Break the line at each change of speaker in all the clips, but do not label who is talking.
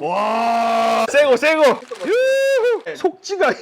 와. 세고 세고 유후. 속지가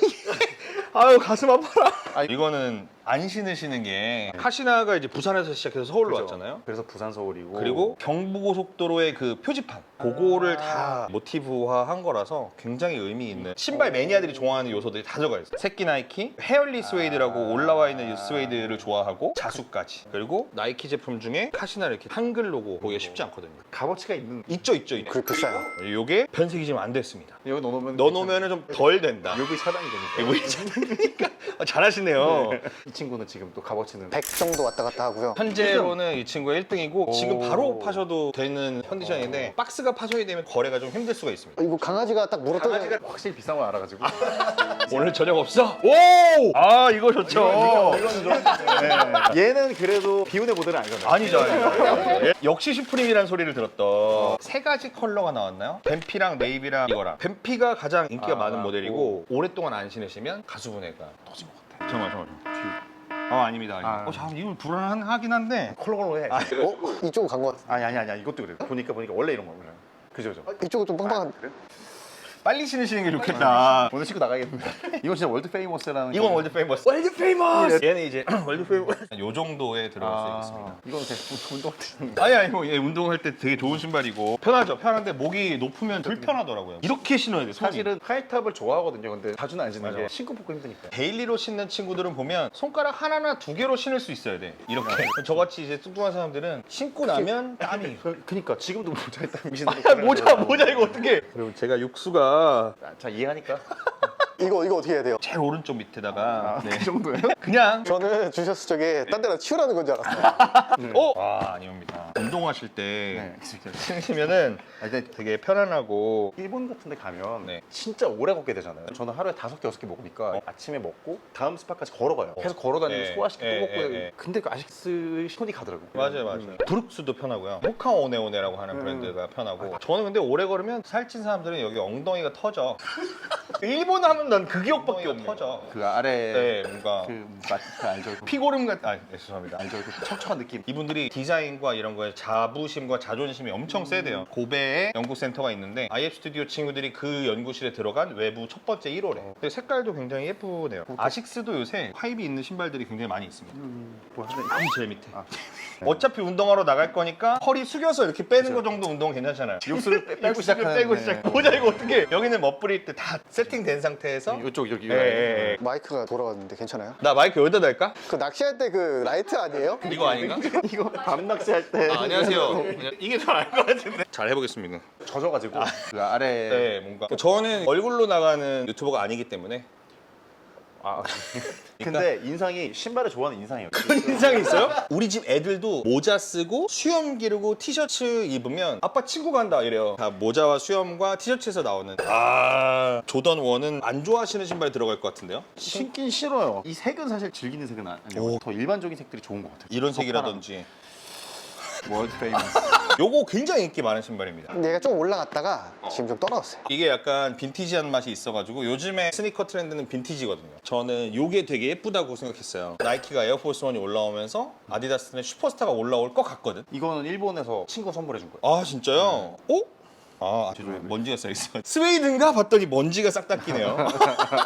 아유 가슴 아파라.
아,
이거는 안 신으시는 게. 카시나가 이제 부산에서 시작해서 서울로
그죠.
왔잖아요.
그래서 부산 서울이고
그리고 경부고속도로의 그 표지판 그거를 다 모티브화 한 거라서 굉장히 의미 있는 신발 매니아들이 좋아하는 요소들이 다 들어가 있어요. 새끼 나이키 헤얼리 스웨이드라고 올라와 있는 이 스웨이드를 좋아하고 자수까지. 그리고 나이키 제품 중에 카시나 이렇게 한글 로고 보기가 쉽지 않거든요.
값어치가 있는
있죠 있죠 있죠.
그게 비싸요.
요게 변색이 지금 안 됐습니다.
여기 넣어놓으면
넣어놓으면 좀덜 된다.
여기 차단이 되니까
이거 있잖아요 어, 잘하시네요
이 친구는 지금 또 값어치는
100 정도 왔다 갔다 하고요.
현재로는 이 친구가 1등이고 지금
오.
바로 파셔도 되는 컨디션인데 박스가 파셔야 되면 거래가 좀 힘들 수가 있습니다
이거 강아지가 딱 물어뜯어.
확실히 비싼 걸 알아가지고
오늘 저녁 없어? 오! 아 이거 좋죠.
네. 얘는 그래도 비운의 모델은 아니잖아요
아니죠, 아니죠. 예, 역시 슈프림이라는 소리를 들었던 세 가지 컬러가 나왔나요? 뱀피랑 네이비랑 이거랑. 뱀피가 가장 인기가
아,
많은 모델이고 오랫동안 안 신으시면 가수분해가 터진 것 같아요. 잠깐만, 잠깐만. 아 아닙니다, 아닙니다.
아.
어, 잠깐 이건 불안하긴 한데.
컬러컬러해
어? 이쪽은 간것 같아.
아니 아니 아니 이것도 그래 보니까 보니까 원래 이런 거구나 그죠 그죠
이쪽은 좀 빵빵한.
빨리 신으시는 게 좋겠다.
오늘 신고 나가겠는데 이건 진짜 월드 페이머스라는
이건
거.
월드 페이머스. 월드 페이머스. 얘는 이제 월드 페이머스. 요 정도에 들어갈 수
아,
있습니다.
이건 제 운동할 때 신는
아니 아니 뭐 얘 운동할 때 되게 좋은 신발이고 편하죠 편한데 목이 높으면 불편하더라고요 이렇게 신어야 돼 손이.
사실은 하이탑을 좋아하거든요 근데 자주는 안 신는
맞아.
게 신고 뽑고 힘드니까
데일리로 신는 친구들은 보면 손가락 하나나 두 개로 신을 수 있어야 돼 이렇게 저같이 이제 뚱뚱한 사람들은 신고 나면 땀이
그, 그니까 지금도 모자에 땀 미신다
야 모자 모자 이거 어떻게 그리고 제가 육수가
자 이해하니까
이거 이거 어떻게 해야 돼요?
제일 오른쪽 밑에다가
아,
네.
그 정도예요?
그냥
저는 주셨을 적에 딴 데다 치우라는 건 줄 알았어요.
어? 아 아닙니다 운동하실 때
네
신으시면은
아, 근데
되게 편안하고
일본 같은 데 가면
네.
진짜 오래 걷게 되잖아요 저는 하루에 다섯 개 여섯 개 먹으니까 아침에 먹고 다음 스팟까지 걸어가요 계속 걸어다니면서
네.
소화시키고
네,
또 먹고
네, 네.
근데 그 아식스 손이 가더라고요
맞아요, 맞아요.
음.
브룩스도 편하고요. 모카 오네오네라고 하는
음.
브랜드가 편하고. 저는 근데 오래 걸으면 살찐 사람들은 여기 엉덩이가 터져. 일본 하면 난 그 기억밖에 없네. 터져.
그 아래
네, 뭔가
그, 맛, 그 알죠 그
피고름 같. 아, 네, 죄송합니다.
알죠 그 척척한 느낌
이분들이 디자인과 이런 거에 자부심과 자존심이 엄청 세대요. 고베에 연구센터가 있는데 IF 스튜디오 친구들이 그 연구실에 들어간 외부 첫 번째 1호래. 근데 색깔도 굉장히 예쁘네요. 아식스도 요새 하입이 있는 신발들이 굉장히 많이 있습니다.
뭐 하여튼
이 제일 밑에.
아.
어차피 운동하러 나갈 거니까 허리 숙여서 이렇게 빼는 거 정도 운동 괜찮잖아요.
육수를 빼- 빼고
육수를
시작하는
빼고
네.
시작. 모자 이거 어떻게? 여기는 멋부릴 때 다 세팅된 상태에서.
이쪽 여기
예, 예, 예.
마이크가 돌아왔는데 괜찮아요?
나 마이크 여기다 달까?
그 낚시할 때 그 라이트 아니에요?
이거 아닌가?
이거 밤 낚시 할 때
아, 안녕하세요. 그냥 이게 더 나을 것 같은데. 잘 해보겠습니다.
젖어가지고 그 아래
네, 뭔가. 저는 얼굴로 나가는 유튜버가 아니기 때문에.
아 근데 인상이 신발을 좋아하는 인상이에요
그런 인상이 있어요? 우리 집 애들도 모자 쓰고 수염 기르고 티셔츠 입으면 아빠 친구 간다 이래요. 다 모자와 수염과 티셔츠에서 나오는. 아 조던 원은 안 좋아하시는 신발 들어갈 것 같은데요?
신긴 싫어요 이 색은 사실 즐기는 색은 아니고 더 일반적인 색들이 좋은 것 같아요
이런 색이라든지.
월드 페이머스
요거 굉장히 인기 많은 신발입니다.
근데 얘가 좀 올라갔다가 지금 좀 떨어졌어요.
이게 약간 빈티지한 맛이 있어가지고 요즘에 스니커 트렌드는 빈티지거든요. 저는 요게 되게 예쁘다고 생각했어요. 나이키가 에어포스 원이 올라오면서 아디다스는 슈퍼스타가 올라올 것 같거든.
이거는 일본에서 친구가 선물해 준 거예요
아 진짜요? 어? 아, 죄송해요. 먼지가 쌓여있어. 스웨이드인가 봤더니 먼지가 싹 닦이네요.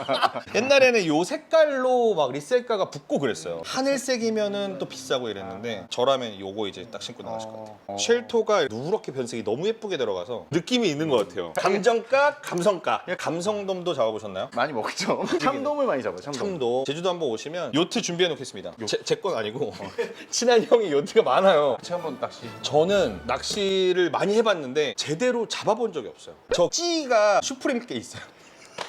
옛날에는 요 색깔로 막 리셀가가 붙고 그랬어요. 하늘색이면은 또 비싸고 이랬는데 저라면 요거 이제 딱 신고 나가실 것 같아요.
어.
쉘토가 누렇게 변색이 너무 예쁘게 들어가서 느낌이 있는 것 같아요. 감정가, 감성가. 감성돔도 잡아보셨나요?
많이 먹죠 참돔을 많이 잡아요 참돔
참도 제주도 한번 오시면 요트 준비해 놓겠습니다. 제 건 아니고 친한 형이 요트가 많아요.
같이 한번 낚시
저는 낚시를 많이 해봤는데 제대로 잡 아본 적이 없어요. 저 찌가 슈프림 게 있어요.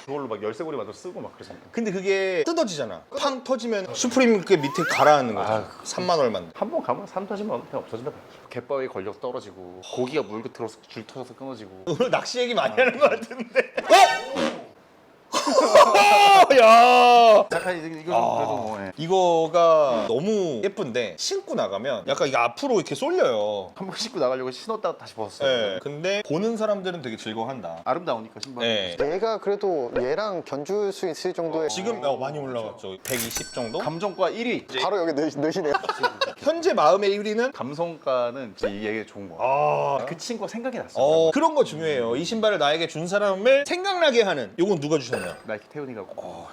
그걸로 막 열쇠고리 만들어 쓰고 막 그러잖아요
근데 그게 뜯어지잖아. 팡 터지면 슈프림 그 밑에 가라앉는 거죠. 3만 얼마인데.
한 번 가면 3, 40만 원 그냥 없어진다 갯바위 걸려 떨어지고 고기가 물 들어서 줄 터져서 끊어지고
오늘 낚시 얘기 많이 하는 것 같은데. 어? 야.
잠깐 이거 좀
아.
그래도 뭐 예.
이거가 너무 예쁜데 신고 나가면 약간 이게 앞으로 이렇게 쏠려요.
한번 신고 나가려고 신었다가 다시 벗었어요.
예. 근데 보는 사람들은 되게 즐거워한다.
아름다우니까 신발.
예.
얘가 그래도 얘랑 견줄 수 있을 정도의
지금 어, 많이 올라갔죠. 120 정도?
감정과 1위.
바로 여기 넣, 넣으시네요.
현재 마음의 1위는
감성가는 진짜 이게 좋은 거. 같아요.
아,
그 친구가 생각이 났어 요.
어, 그런 거 중요해요. 이 신발을 나에게 준 사람을 생각나게 하는. 요건 누가 주셨나요?
나이키 태훈이가.
어, 저- 저-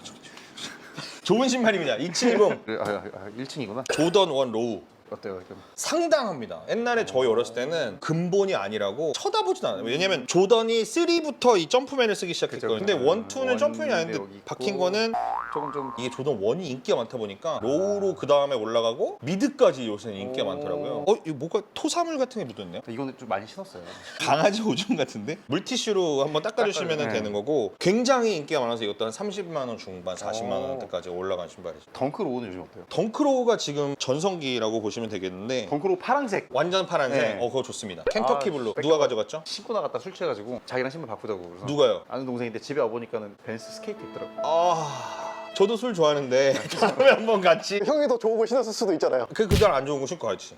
좋은 신발입니다. 270
그래, 아, 아, 아, 1층이구나.
조던 원 로우.
어때요? 좀.
상당합니다. 옛날에 저희 어렸을 때는 근본이 아니라고 쳐다보진 않아요. 왜냐면 조던이 3부터 이 점프맨을 쓰기 시작했거든요. 근데
그죠.
1, 2는 점프맨이 아닌데
있고.
박힌 거는
조금 좀
이게 조던 1이 인기가 많다 보니까 로우로 그 다음에 올라가고 미드까지 요새는 인기가
오.
많더라고요. 어, 이거 뭔가 토사물 같은 게 묻었네요.
이거는 좀 많이 신었어요.
강아지 오줌 같은데 물티슈로 한번 닦아주시면
닦아요. 네.
되는 거고 굉장히 인기가 많아서 이것도 한 30만 원 중반, 40만
오.
원대까지 올라간 신발이죠.
덩크로우는 요즘 어때요?
덩크로우가 지금 전성기라고 보시면 되겠는데
덩크로우 파란색.
완전 파란색.
네.
어, 그거 좋습니다. 켄터키
아,
블루.
뺏겨-
누가 가져갔죠?
신고 나갔다 술 취해가지고 자기랑 신발 바꾸자고 그래서
누가요?
아는 동생인데 집에 와보니까는 벤스 스케이트 있더라고.
아, 저도 술 좋아하는데 다음에 한번 같이.
형이 더 좋은 거 신었을 수도 있잖아요.
그 그날 안 좋은 거 신고 가지.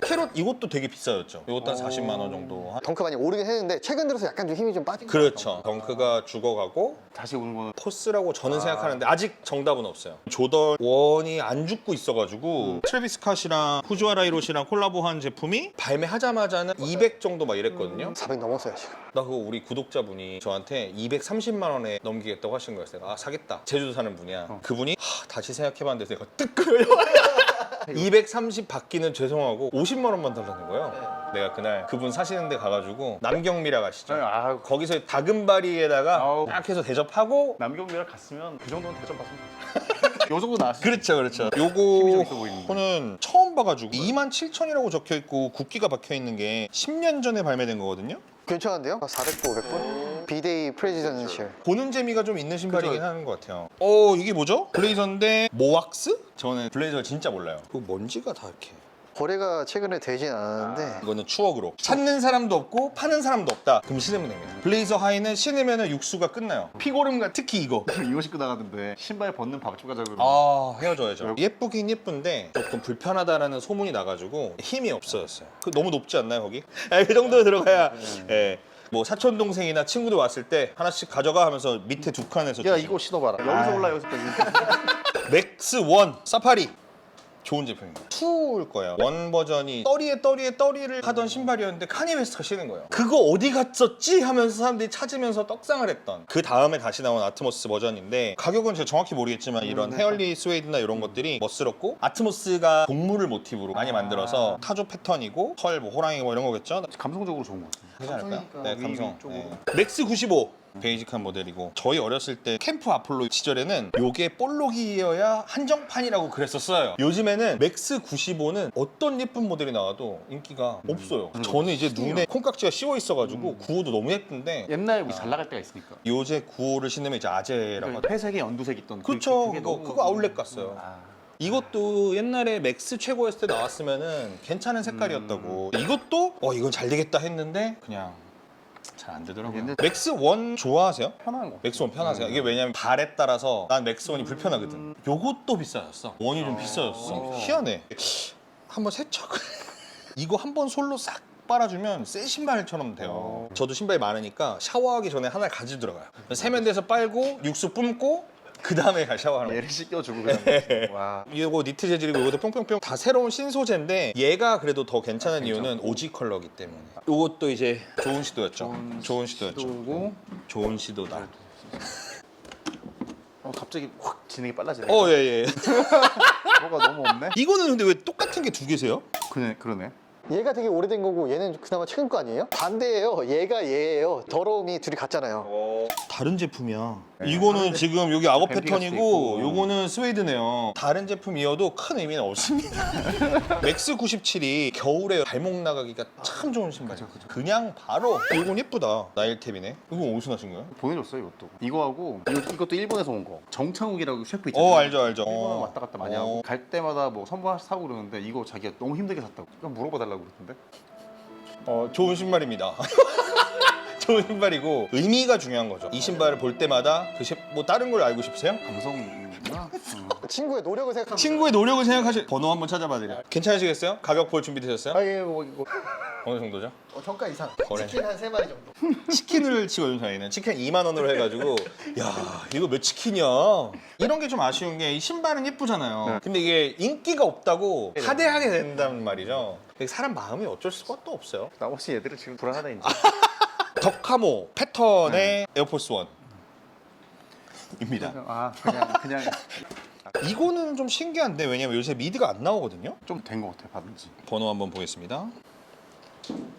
캐럿 이것도 되게 비싸졌죠. 이것도 한
어.
40만 원 정도. 한-
덩크 많이 오르긴 했는데 최근 들어서 약간 좀 힘이 좀 빠진 것
그렇죠. 덩크가 죽어가고
다시 오는 거는
포스라고 저는
아.
생각하는데 아직 정답은 없어요. 조던 원이 안 죽고 있어가지고 트래비스 캇이랑 후지와라 이로시랑 콜라보한 제품이 발매하자마자는 200 정도 막 이랬거든요.
400 넘었어요 지금.
나 그거 우리 구독자분이 저한테 230만 원에 넘기겠다고 하신 거였어요. 아 사겠다. 제주도 사는 분이 야.
어.
그분이 하, 다시 생각해봤는데 내가 뜨끔해요. 230 받기는 죄송하고 50만 원만 달라는 거예요. 내가 그날 그분 사시는 데 가가지고 남경미라 가시죠.
아
거기서 다금바리에다가
아우.
딱 해서 대접하고
남경미랑 갔으면 그 정도는 대접 받으면 되죠. 요 정도 나왔어.
그렇죠 그렇죠
힘이 좀 있어 보이는데.
요거는 처음 봐가지고 27,000이라고 적혀있고 국기가 박혀있는 게 10년 전에 발매된 거거든요
괜찮은데요? 400부, 500부? 비데이 프레지던셜.
보는 재미가 좀 있는 신발이긴. 하는 것 같아요. 어 이게 뭐죠? 블레이저인데 모왁스? 저는 블레이저 진짜 몰라요. 그 먼지가 다 이렇게.
거래가 최근에 되진 않았는데
이거는 추억으로. 찾는 사람도 없고 파는 사람도 없다. 그럼 신으면 됩니다. 블레이저 하이는 신으면 육수가 끝나요. 피고름과 특히 이거.
이거 신고 나갔는데 신발 벗는 밥집 가자 그러면.
아 헤어져야죠. 예쁘긴 예쁜데 조금 불편하다라는 소문이 나가지고 힘이 없어졌어요. 그 너무 높지 않나요 거기? 아, 그 정도 들어가야. 예. 뭐 사촌 동생이나 친구들 왔을 때 하나씩 가져가 하면서 밑에 두 칸에서
야
주시고.
이거 신어봐라. 여기서 올라 여기서
맥스 원 사파리 좋은 제품입니다. 2일 거예요. 원 버전이 떠리에 떠리에 떠리를 하던 신발이었는데 카니 웨스트가 신은 거예요. 그거 어디 갔었지 하면서 사람들이 찾으면서 떡상을 했던 그 다음에 다시 나온 아트모스 버전인데 가격은 제가 정확히 모르겠지만 이런 헤얼리 스웨이드나 이런 것들이 멋스럽고 아트모스가 동물을 모티브로 많이 만들어서 타조 패턴이고 털, 뭐 호랑이 뭐 이런 거겠죠?
감성적으로 좋은 것 같아.
하지 않을까요?
감성이니까
네,
위-
감성. 네. 맥스 95. 베이직한 모델이고 저희 어렸을 때 캠프 아폴로 시절에는 요게 볼록이어야 한정판이라고 그랬었어요. 요즘에는 맥스 95는 어떤 예쁜 모델이 나와도 인기가 없어요.
음.
저는 이제 눈에 콩깍지가 씌워 있어가지고 95도 너무 예쁜데
옛날 우리 잘 나갈 때가 있으니까.
요새 95를 신으면 이제 아재라고 하죠.
회색에 연두색 있던 그-
그쵸.
그게
그거,
너무-
그거 아울렛 갔어요.
아.
이것도 옛날에 맥스 최고였을 때 나왔으면은 괜찮은 색깔이었다고. 이것도 어 이건 잘 되겠다 했는데 그냥 잘 안 되더라고요
옛날-
맥스 원 좋아하세요?
편한 거.
맥스 원 편하세요?
음.
이게 왜냐면 발에 따라서 난 맥스 원이 불편하거든 요것도 비싸졌어 원이 좀 비싸졌어
어.
희한해 한번 세척을 이거 한 번 솔로 싹 빨아주면 새 신발처럼 돼요
어.
저도 신발이 많으니까 샤워하기 전에 하나 가지고 들어가요 세면대에서 빨고 육수 뿜고 그 다음에 샤워하는 거예요
얘를 씻겨주고 그냥.
네.
와.
이거 니트 재질이고 이것도 뿅뿅뿅 다 새로운 신소재인데 얘가 그래도 더 괜찮은
괜찮고.
이유는 오지 컬러기 때문에 이것도 이제 좋은 시도였죠
좋은
좋은 시도였죠
시도고.
좋은 시도다
어, 갑자기 확 진행이 빨라지네.
어 예 예
뭐가 너무 없네.
이거는 근데 왜 똑같은 게 두 개세요?
그네 그러네.
얘가 되게 오래된 거고 얘는 그나마 최근 거 아니에요? 반대예요. 얘가 얘예요. 더러움이 둘이 같잖아요.
다른 제품이야
네,
이거는
다른
지금 여기 악어 패턴이고
있고.
요거는 스웨이드네요 다른 제품이어도 큰 의미는 없습니다 맥스 97이 겨울에 발목 나가기가 참 좋은 신발이에요 그냥 바로 이건 예쁘다 나일탭이네 이건 어디서 나신 거예요?
보내줬어요 이것도. 이거하고 이거, 이것도 일본에서 온 거. 정창욱이라고 셰프 있잖아요.
어 알죠 알죠
일본
어.
왔다 갔다 많이
어.
하고 갈 때마다 뭐 선물 사고 그러는데 이거 자기가 너무 힘들게 샀다고. 그냥 물어봐 달라고 그러던데.
어, 좋은 신발입니다. 좋은 신발이고 의미가 중요한 거죠. 이 신발을 볼 때마다 그 뭐 다른 걸 알고 싶으세요?
감성이구나.
친구의 노력을 생각하면
친구의 노력을 생각하실 번호 한번 찾아봐 드려요. 괜찮으시겠어요? 가격 볼 준비 되셨어요?
아예 뭐 이거
어느 정도죠?
어, 정가 이상.
거래.
치킨 한 세 마리 정도.
치킨을 치거든 저희는 치킨 2만 원으로 해가지고 야 이거 몇 치킨이야 이런 게 좀 아쉬운 게 이 신발은 예쁘잖아요
네.
근데 이게 인기가 없다고 하대하게 된다는 말이죠 사람 마음이 어쩔 수가 또 없어요
나머지 애들은 지금 불안하다 이제.
덕카모 패턴의 에어포스 원입니다
아 그냥 그냥
이거는 좀 신기한데 왜냐면 요새 미드가 안 나오거든요
좀 된 것 같아 받은 지.
번호 한번 보겠습니다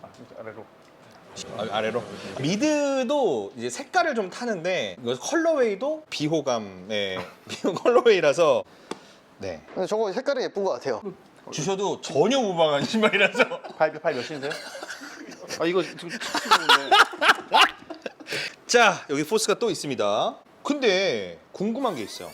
아 아래로.
아, 아래로 미드도 이제 색깔을 좀 타는데 이거 컬러웨이도 비호감의 비호 컬러웨이라서 네
근데 저거 색깔이 예쁜 것 같아요.
주셔도 전혀 무방한 신발이라서
파이 파이 몇인데요? 아 이거 지금 치는데
자 여기 포스가 또 있습니다. 근데 궁금한 게 있어요